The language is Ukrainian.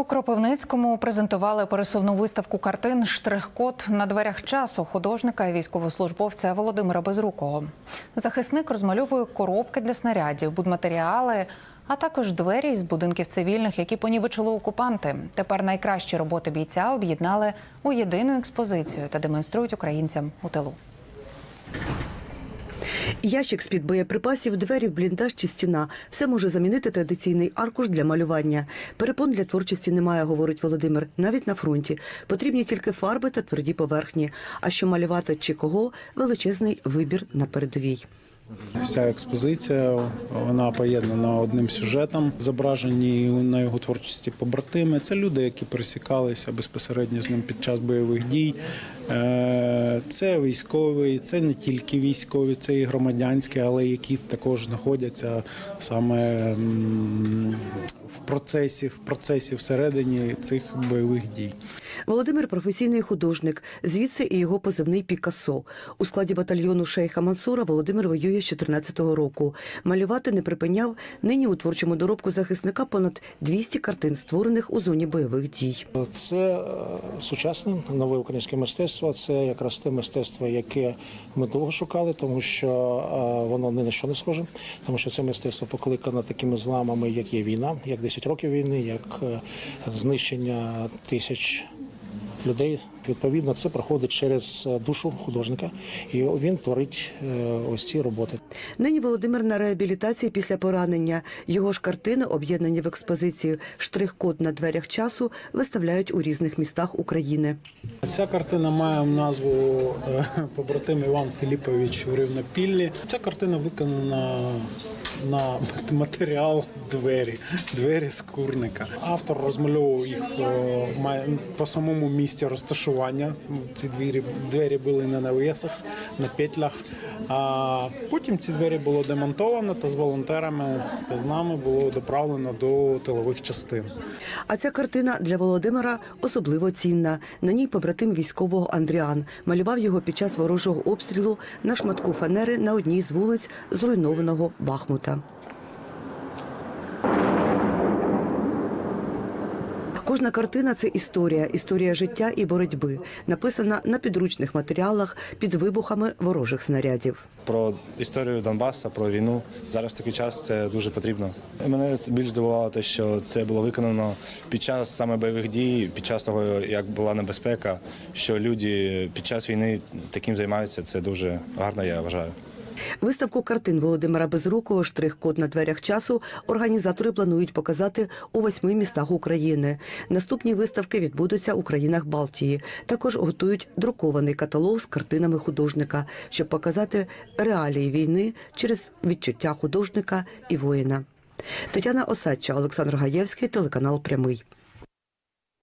У Кропивницькому презентували пересувну виставку картин Штрих-код на дверях часу художника і військовослужбовця Володимира Безрукого. Захисник розмальовує коробки для снарядів, будматеріали, а також двері із будинків цивільних, які понівечили окупанти. Тепер найкращі роботи бійця об'єднали у єдину експозицію та демонструють українцям у тилу. Ящик з-під боєприпасів, двері в бліндаж чи стіна – все може замінити традиційний аркуш для малювання. Перепон для творчості немає, говорить Володимир, навіть на фронті. Потрібні тільки фарби та тверді поверхні. А що малювати чи кого – величезний вибір на передовій. Вся експозиція вона поєднана одним сюжетом. Зображені на його творчості побратими. Це люди, які пересікалися безпосередньо з ним під час бойових дій. Е, Це військові, це не тільки військові, це і громадянські, але які також знаходяться саме в процесі, в процесі всередині цих бойових дій. Володимир – професійний художник, звідси і його позивний «Пікассо». У складі батальйону шейха Мансура Володимир воює з 14-го року. Малювати не припиняв. Нині у творчому доробку захисника понад 200 картин, створених у зоні бойових дій. Це е, сучасне нове українське мистецтво. Це якраз те мистецтво, яке ми довго шукали, тому що е, воно ні на що не схоже, тому що це мистецтво покликано такими зламами, як є війна, як 10 років війни, як е, знищення тисяч. Людей відповідно це проходить через е, душу художника, і він творить е, ось ці роботи. Нині Володимир на реабілітації після поранення. Його ж картини, об'єднані в експозицію «Штрих-код на дверях часу», виставляють у різних містах України. Ця картина має назву е, побратим Іван Філіпович врив на піллі. Ця картина виконана на матеріал двері, двері з курника. Автор розмальовував їх має- по самому місці розташування. Ці двері, двері були на навісах, на петлях. А потім ці двері було демонтовано та з волонтерами та з нами було доправлено до тилових частин. А ця картина для Володимира особливо цінна. На ній побратим військового Андріан малював його під час ворожого обстрілу на шматку фанери на одній з вулиць зруйнованого Бахмута. Кожна картина це історія, історія життя і боротьби, написана на підручних матеріалах під вибухами ворожих снарядів. Про історію Донбаса, про війну зараз такий час це дуже потрібно. Мене більш здивувало те, що це було виконано під час саме бойових дій, під час того, як була небезпека, що люди під час війни таким займаються. Це дуже гарно, я вважаю. Виставку картин Володимира Безрукого Штрих-код на дверях часу організатори планують показати у восьми містах України. Наступні виставки відбудуться у країнах Балтії. Також готують друкований каталог з картинами художника, щоб показати реалії війни через відчуття художника і воїна. Тетяна Осадча, Олександр Гаєвський, телеканал Прямий.